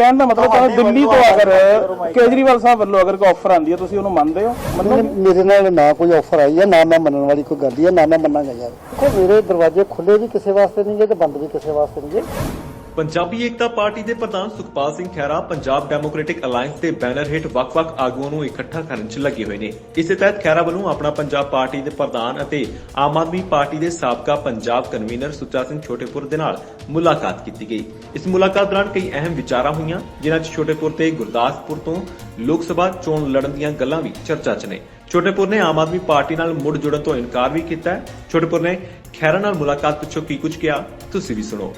ਕਹਿਣ ਦਾ ਮਤਲਬ ਤਾਂ ਦਿੱਲੀ ਤੋਂ ਅਗਰ ਕੇਜਰੀਵਾਲ ਸਾਹਿਬ ਵੱਲੋਂ ਅਗਰ ਕੋਈ ਆਫਰ ਆਂਦੀ ਹੈ ਤੁਸੀਂ ਉਹਨੂੰ ਮੰਨਦੇ ਹੋ? ਮੰਨੋਗੇ ਮੇਰੇ ਨਾਲ ਨਾ ਕੋਈ ਆਫਰ ਆਈ ਹੈ ਨਾ ਮੈਂ ਮੰਨਣ ਵਾਲੀ ਕੋਈ ਗੱਲ ਹੀ ਹੈ ਨਾ ਮੈਂ ਮੰਨਾਂਗਾ ਯਾਰ। ਦੇਖੋ ਮੇਰੇ ਦਰਵਾਜ਼ੇ ਖੁੱਲੇ ਵੀ ਕਿਸੇ ਵਾਸਤੇ ਨਹੀਂ ਗੇ ਤੇ ਬੰਦ ਵੀ ਕਿਸੇ ਵਾਸਤੇ ਨਹੀਂ। ਗੇ ਪੰਜਾਬੀ ਏਕਤਾ ਪਾਰਟੀ ਦੇ ਪ੍ਰਧਾਨ ਸੁਖਪਾਲ ਸਿੰਘ ਖਹਿਰਾ ਪੰਜਾਬ ਡੈਮੋਕ੍ਰੈਟਿਕ ਅਲਾਈਅੰਸ ਦੇ ਬੈਨਰ ਹੇਠ ਵੱਖ-ਵੱਖ ਆਗੂਆਂ ਨੂੰ ਇਕੱਠਾ ਕਰਨ 'ਚ ਲੱਗੇ ਹੋਏ ਨੇ। ਇਸੇ ਤਹਿਤ ਖਹਿਰਾ ਵੱਲੋਂ ਆਪਣਾ ਪੰਜਾਬ ਪਾਰਟੀ ਦੇ ਪ੍ਰਧਾਨ ਅਤੇ ਆਮ ਆਦਮੀ ਪਾਰਟੀ ਦੇ ਸਾਬਕਾ ਪੰਜਾਬ ਕਨਵੀਨਰ ਸੁੱਚਾ ਸਿੰਘ ਛੋਟੇਪੁਰ ਦੇ ਨਾਲ ਮੁਲਾਕਾਤ ਕੀਤੀ ਗਈ। ਇਸ ਮੁਲਾਕਾਤ ਦੌਰਾਨ ਕਈ ਅਹਿਮ ਵਿਚਾਰਾਂ ਹੋਈਆਂ, ਜਿਨ੍ਹਾਂ 'ਚ ਛੋਟੇਪੁਰ ਤੇ ਗੁਰਦਾਸਪੁਰ ਤੋਂ ਲੋਕ ਸਭਾ ਚੋਣ ਲੜਨ ਦੀਆਂ ਗੱਲਾਂ ਵੀ ਚਰਚਾ 'ਚ ਨੇ। ਛੋਟੇਪੁਰ ਨੇ ਆਮ ਆਦਮੀ ਪਾਰਟੀ ਨਾਲ ਮੁੜ ਜੁੜਨ ਤੋਂ ਇਨਕਾਰ ਵੀ ਕੀਤਾ ਹੈ। ਛੋਟੇਪੁਰ ਨੇ ਖਹਿਰਾ ਨਾਲ ਮੁਲਾਕਾਤ ਪਿੱਛੋਂ ਕੀ ਕੁਝ ਕਿਹਾ, ਤੁਸੀਂ ਵੀ ਸੁਣੋ।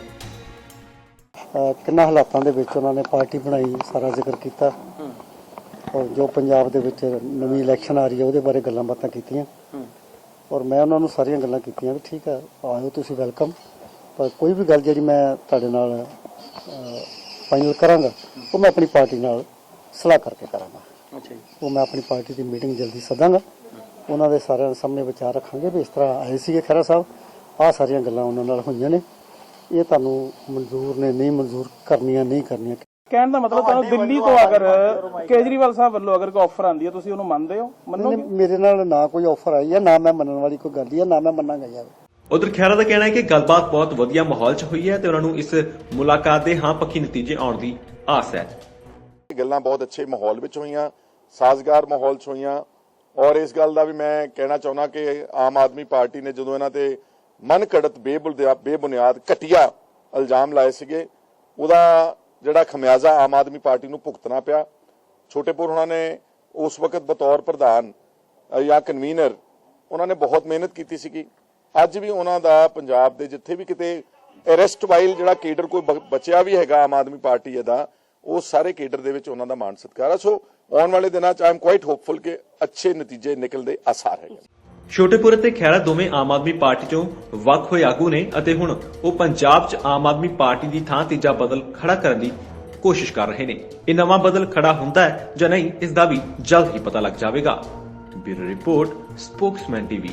ਕਿੰਨਾ ਹਾਲਾਤਾਂ ਦੇ ਵਿੱਚ ਉਹਨਾਂ ਨੇ ਪਾਰਟੀ ਬਣਾਈ ਸਾਰਾ ਜ਼ਿਕਰ ਕੀਤਾ। ਔਰ ਜੋ ਪੰਜਾਬ ਦੇ ਵਿੱਚ ਨਵੀਂ ਇਲੈਕਸ਼ਨ ਆ ਰਹੀ ਹੈ ਉਹਦੇ ਬਾਰੇ ਗੱਲਾਂ ਬਾਤਾਂ ਕੀਤੀਆਂ। ਔਰ ਮੈਂ ਉਹਨਾਂ ਨੂੰ ਸਾਰੀਆਂ ਗੱਲਾਂ ਕੀਤੀਆਂ ਵੀ ਠੀਕ ਹੈ ਆਇਓ ਤੁਸੀਂ ਵੈਲਕਮ ਪਰ ਕੋਈ ਵੀ ਗੱਲ ਜਿਹੜੀ ਮੈਂ ਤੁਹਾਡੇ ਨਾਲ ਫਾਈਨਲ ਕਰਾਂਗਾ ਉਹ ਮੈਂ ਆਪਣੀ ਪਾਰਟੀ ਨਾਲ ਸਲਾਹ ਕਰਕੇ ਕਰਾਂਗਾ। ਅੱਛਾ ਜੀ। ਉਹ ਮੈਂ ਆਪਣੀ ਪਾਰਟੀ ਦੀ ਮੀਟਿੰਗ ਜਲਦੀ ਸੱਦਾਂਗਾ। ਉਹਨਾਂ ਦੇ ਸਾਰਿਆਂ ਦੇ ਸਾਹਮਣੇ ਵਿਚਾਰ ਰੱਖਾਂਗੇ ਵੀ ਇਸ ਤਰ੍ਹਾਂ ਆਏ ਸੀਗੇ ਖਹਿਰਾ ਸਾਹਿਬ। ਆਹ ਸਾਰੀਆਂ ਗੱਲਾਂ ਉਹਨਾਂ ਨਾਲ ਹੋਈਆਂ ਨੇ। ਇਹ ਤੁਹਾਨੂੰ ਮਨਜ਼ੂਰ ਨੇ ਨਹੀਂ ਮਨਜ਼ੂਰ ਕਰਨੀਆਂ ਨਹੀਂ ਕਰਨੀਆਂ। ਕਹਿਣ ਦਾ ਮਤਲਬ ਤਾਂ ਦਿੱਲੀ ਤੋਂ ਅਗਰ ਕੇਜਰੀਵਾਲ ਸਾਹਿਬ ਵੱਲੋਂ ਅਗਰ ਕੋਈ ਆਫਰ ਆਂਦੀ ਹੈ ਤੁਸੀਂ ਉਹਨੂੰ ਮੰਨਦੇ ਹੋ? ਮੰਨੋਗੇ? ਮੇਰੇ ਨਾਲ ਨਾ ਕੋਈ ਆਫਰ ਆਈ ਹੈ ਨਾ ਮੈਂ ਮੰਨਣ ਵਾਲੀ ਕੋਈ ਗੱਲ ਹੀ ਹੈ ਨਾ ਮੈਂ ਮੰਨਾਂਗਾ ਯਾਰ। ਉਧਰ ਖਹਿਰਾ ਦਾ ਕਹਿਣਾ ਹੈ ਕਿ ਗੱਲਬਾਤ ਬਹੁਤ ਵਧੀਆ ਮਾਹੌਲ 'ਚ ਹੋਈ ਹੈ ਤੇ ਉਹਨਾਂ ਨੂੰ ਇਸ ਮੁਲਾਕਾਤ ਦੇ ਹਾਂ ਪੱਖੀ ਨਤੀਜੇ ਆਉਣ ਦੀ ਆਸ ਹੈ। ਇਹ ਗੱਲਾਂ ਬਹੁਤ ਅੱਛੇ ਮਾਹੌਲ ਵਿੱਚ ਹੋਈਆਂ ਸਾਜ਼ਗਾਰ ਮਾਹੌਲ 'ਚ ਹੋਈਆਂ। ਔਰ ਇਸ ਗੱਲ ਦਾ ਵੀ ਮੈਂ ਕਹਿਣਾ ਚਾਹੁੰਦਾ ਕਿ ਆਮ ਆਦਮੀ ਪਾਰਟੀ ਨੇ ਜਦੋਂ ਇਹਨਾਂ ਤੇ ਮਨ ਬੇਬੁਨਿਆਦ ਬੇਬੁਨਿਆਦ ਇਲਜ਼ਾਮ ਲਾਏ ਸੀਗੇ। ਉਹਦਾ ਜਿਹੜਾ ਖਮਿਆਜ਼ਾ ਆਮ ਆਦਮੀ ਪਾਰਟੀ ਨੂੰ ਭੁਗਤਣਾ ਪਿਆ। ਛੋਟੇਪੁਰ ਉਹਨਾਂ ਨੇ ਉਸ ਵਕਤ ਬਤੌਰ ਪ੍ਰਧਾਨ ਜਾਂ ਕਨਵੀਨਰ, ਉਹਨਾਂ ਨੇ ਬਹੁਤ ਮਿਹਨਤ ਕੀਤੀ ਸੀਗੀ। ਅੱਜ ਵੀ ਉਹਨਾਂ ਦਾ ਪੰਜਾਬ ਦੇ ਜਿੱਥੇ ਵੀ ਕਿਤੇ ਅਰੈਸਟ ਵਾਈਲ ਜਿਹੜਾ ਕੇਡਰ ਕੋਈ ਬਚਿਆ ਵੀ ਹੈਗਾ ਆਮ ਆਦਮੀ ਪਾਰਟੀ ਦਾ ਉਹ ਸਾਰੇ ਕੇਡਰ ਦੇ ਵਿੱਚ ਉਹਨਾਂ ਦਾ ਮਾਣ ਸਤਿਕਾਰ ਹੈ ਸੋ ਆਉਣ ਵਾਲੇ ਦਿਨਾਂ 'ਚ ਆਈ ਕੁਆਇਟ ਹੋਪਫੁਲ ਕਿ ਅੱਛੇ ਨਤੀਜੇ ਨਿਕਲਦੇ ਆਸਾਰ ਹੈਗੇ। ਛੋਟੇਪੁਰ ਅਤੇ ਖਹਿਰਾ ਦੋਵੇਂ ਆਮ ਆਦਮੀ ਪਾਰਟੀ ਤੋਂ ਵੱਖ ਹੋਏ ਆਗੂ ਨੇ ਅਤੇ ਹੁਣ ਉਹ ਪੰਜਾਬ 'ਚ ਆਮ ਆਦਮੀ ਪਾਰਟੀ ਦੀ ਥਾਂ ਤੀਜਾ ਬਦਲ ਖੜਾ ਕਰਨ ਦੀ ਕੋਸ਼ਿਸ਼ ਕਰ ਰਹੇ ਨੇ। ਇਹ ਨਵਾਂ ਬਦਲ ਖੜਾ ਹੁੰਦਾ ਹੈ ਜਾਂ ਨਹੀਂ, ਇਸ ਦਾ ਵੀ ਜਲਦ ਹੀ ਪਤਾ ਲੱਗ ਜਾਵੇਗਾ। Bureau report, spokesman TV.